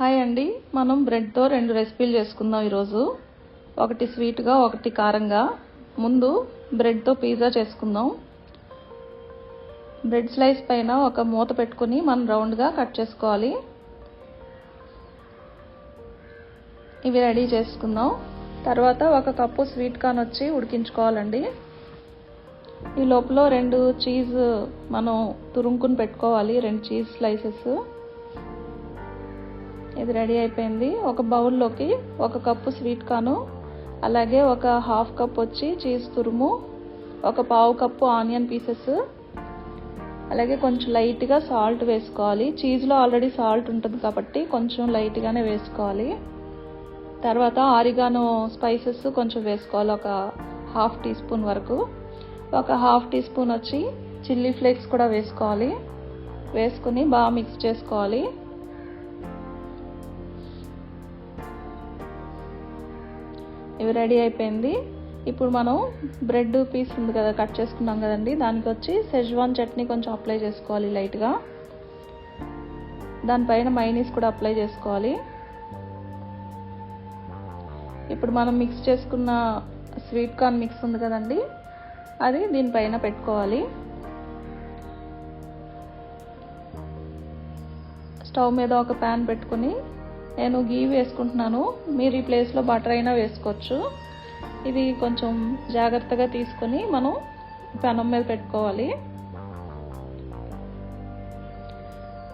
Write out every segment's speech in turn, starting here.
Hi అండి. మనం బ్రెడ్తో రెండు రెసిపీలు చేసుకుందాం ఈరోజు. ఒకటి స్వీట్గా ఒకటి కారంగా. ముందు బ్రెడ్తో పిజ్జా చేసుకుందాం. బ్రెడ్ స్లైస్ పైన ఒక మూత పెట్టుకుని మనం రౌండ్గా కట్ చేసుకోవాలి. ఇవి రెడీ చేసుకుందాం. తర్వాత ఒక కప్పు స్వీట్ కార్న్ వచ్చి ఉడికించుకోవాలండి. ఈ లోపల రెండు చీజ్ మనం తురుముకుని పెట్టుకోవాలి. రెండు చీజ్ స్లైసెస్. ఇది రెడీ అయిపోయింది. ఒక బౌల్లోకి ఒక కప్పు స్వీట్ కాను అలాగే ఒక హాఫ్ కప్ వచ్చి చీజ్ తురుము ఒక పావు కప్పు ఆనియన్ పీసెస్ అలాగే కొంచెం లైట్గా సాల్ట్ వేసుకోవాలి. చీజ్లో ఆల్రెడీ సాల్ట్ ఉంటుంది కాబట్టి కొంచెం లైట్గానే వేసుకోవాలి. తర్వాత ఆరిగానో స్పైసెస్ కొంచెం వేసుకోవాలి ఒక హాఫ్ టీ స్పూన్ వరకు. ఒక హాఫ్ టీ స్పూన్ వచ్చి చిల్లీ ఫ్లేక్స్ కూడా వేసుకోవాలి. వేసుకుని బాగా మిక్స్ చేసుకోవాలి. ఇవి రెడీ అయిపోయింది. ఇప్పుడు మనం బ్రెడ్ పీస్ ఉంది కదా కట్ చేసుకున్నాం కదండి. దానికి వచ్చి సెజ్వాన్ చట్నీ కొంచెం అప్లై చేసుకోవాలి లైట్గా దానిపైన మైనీస్ కూడా అప్లై చేసుకోవాలి. ఇప్పుడు మనం మిక్స్ చేసుకున్న స్వీట్ కార్న్ మిక్స్ ఉంది కదండి అది దీనిపైన పెట్టుకోవాలి. స్టవ్ మీద ఒక ప్యాన్ పెట్టుకుని నేను గీ వేసుకుంటున్నాను. మీరు ఈ ప్లేస్లో బటర్ అయినా వేసుకోవచ్చు. ఇది కొంచెం జాగ్రత్తగా తీసుకొని మనం పెనం మీద పెట్టుకోవాలి.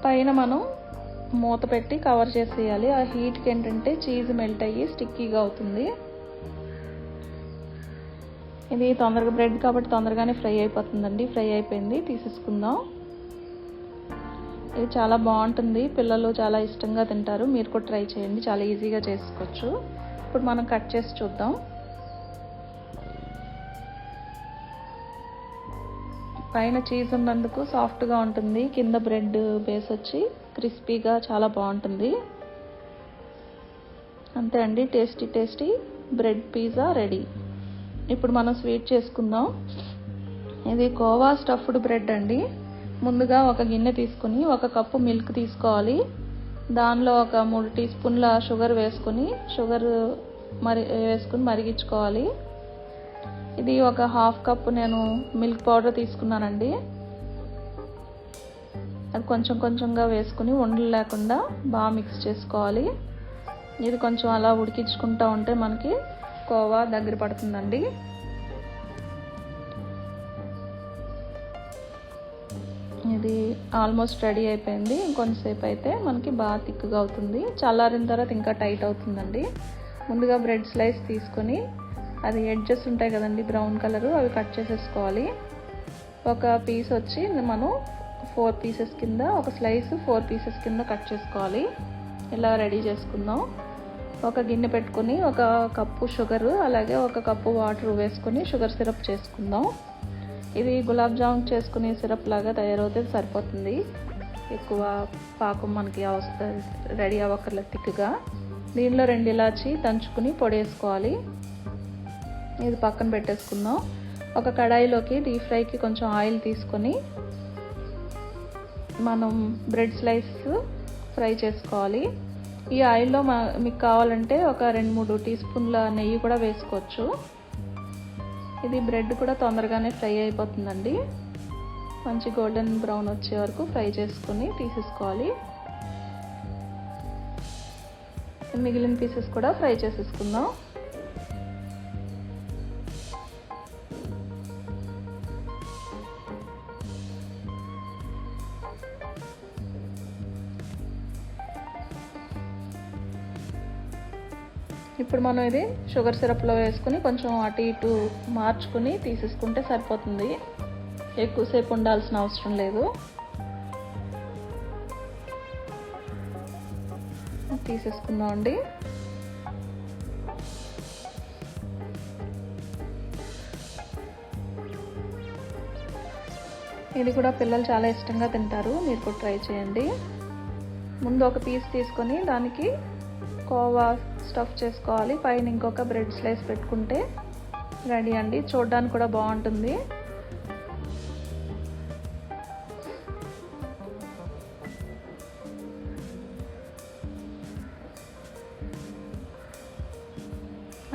పైన మనం మూత పెట్టి కవర్ చేసేయాలి. ఆ హీట్కి ఏంటంటే చీజ్ మెల్ట్ అయ్యి స్టిక్కీగా అవుతుంది. ఇది తొందరగా బ్రెడ్ కాబట్టి తొందరగానే ఫ్రై అయిపోతుందండి. ఫ్రై అయిపోయింది. తీసేసుకుందాం. ఇది చాలా బాగుంటుంది. పిల్లలు చాలా ఇష్టంగా తింటారు. మీరు కూడా ట్రై చేయండి. చాలా ఈజీగా చేసుకోవచ్చు. ఇప్పుడు మనం కట్ చేసి చూద్దాం. పైన చీజ్ ఉన్నందుకు సాఫ్ట్గా ఉంటుంది. కింద బ్రెడ్ బేస్ వచ్చి క్రిస్పీగా చాలా బాగుంటుంది. అంతే అండి. Tasty tasty bread pizza ready. ఇప్పుడు మనం స్వీట్ చేసుకుందాం. ఇది కోవా స్టఫ్డ్ బ్రెడ్ అండి. ముందుగా ఒక గిన్నె తీసుకుని ఒక కప్పు మిల్క్ తీసుకోవాలి. దానిలో ఒక మూడు టీ స్పూన్ల షుగర్ వేసుకుని షుగర్ మరి వేసుకుని మరిగించుకోవాలి. ఇది ఒక హాఫ్ కప్ నేను మిల్క్ పౌడర్ తీసుకున్నానండి. అది కొంచెం కొంచెంగా వేసుకుని ఉండలు లేకుండా బాగా మిక్స్ చేసుకోవాలి. ఇది కొంచెం అలా ఉడికించుకుంటూ ఉంటే మనకి కోవా దగ్గర పడుతుందండి. ఇది ఆల్మోస్ట్ రెడీ అయిపోయింది. ఇంకొంతసేపు అయితే మనకి బాగా థిక్గా అవుతుంది. చల్లారిన తర్వాత ఇంకా టైట్ అవుతుందండి. ముందుగా బ్రెడ్ స్లైస్ తీసుకొని అది ఎడ్జెస్ ఉంటాయి కదండి బ్రౌన్ కలరు అవి కట్ చేసేసుకోవాలి. ఒక పీస్ వచ్చి మనం ఫోర్ పీసెస్ కింద ఒక స్లైస్ ఫోర్ పీసెస్ కింద కట్ చేసుకోవాలి. ఇలా రెడీ చేసుకుందాం. ఒక గిన్నె పెట్టుకొని ఒక కప్పు షుగర్ అలాగే ఒక కప్పు వాటర్ వేసుకొని షుగర్ సిరప్ చేసుకుందాం. ఇది గులాబ్ జామున్ చేసుకునే సిరప్ లాగా తయారవుతే సరిపోతుంది. ఎక్కువ పాకం మనకి అవసరం రెడీ అవ్వక్కర్లేదు థిక్గా. దీనిలో రెండు ఇలాచి దంచుకుని పొడి వేసుకోవాలి ఇది పక్కన పెట్టేసుకుందాం. ఒక కడాయిలోకి డీప్ ఫ్రైకి కొంచెం ఆయిల్ తీసుకొని మనం బ్రెడ్ స్లైస్ ఫ్రై చేసుకోవాలి. ఈ ఆయిల్లో మా మీకు కావాలంటే ఒక రెండు మూడు టీ స్పూన్ల నెయ్యి కూడా వేసుకోవచ్చు. ఇది బ్రెడ్ కూడా తొందరగానే ఫ్రై అయిపోతుందండి. మంచి గోల్డెన్ బ్రౌన్ వచ్చే వరకు ఫ్రై చేసుకుని తీసేసుకోవాలి. మిగిలిన పీసెస్ కూడా ఫ్రై చేసేసుకుందాం. ఇప్పుడు మనం ఇది షుగర్ సిరప్లో వేసుకుని కొంచెం అటు ఇటు మార్చుకుని తీసేసుకుంటే సరిపోతుంది. ఎక్కువసేపు ఉండాల్సిన అవసరం లేదు. తీసేసుకుందాం అండి ఇది కూడా పిల్లలు చాలా ఇష్టంగా తింటారు. మీరు కూడా ట్రై చేయండి. ముందు ఒక పీస్ తీసుకొని దానికి కోవా స్టఫ్ చేసుకోవాలి. పైన ఇంకొక బ్రెడ్ స్లైస్ పెట్టుకుంటే రెడీ అండి. చూడడానికి కూడా బాగుంటుంది.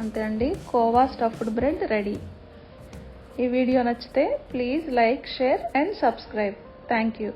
అంతే అండి. కోవా స్టఫ్డ్ బ్రెడ్ రెడీ ఈ వీడియో నచ్చితే please like share and subscribe thank you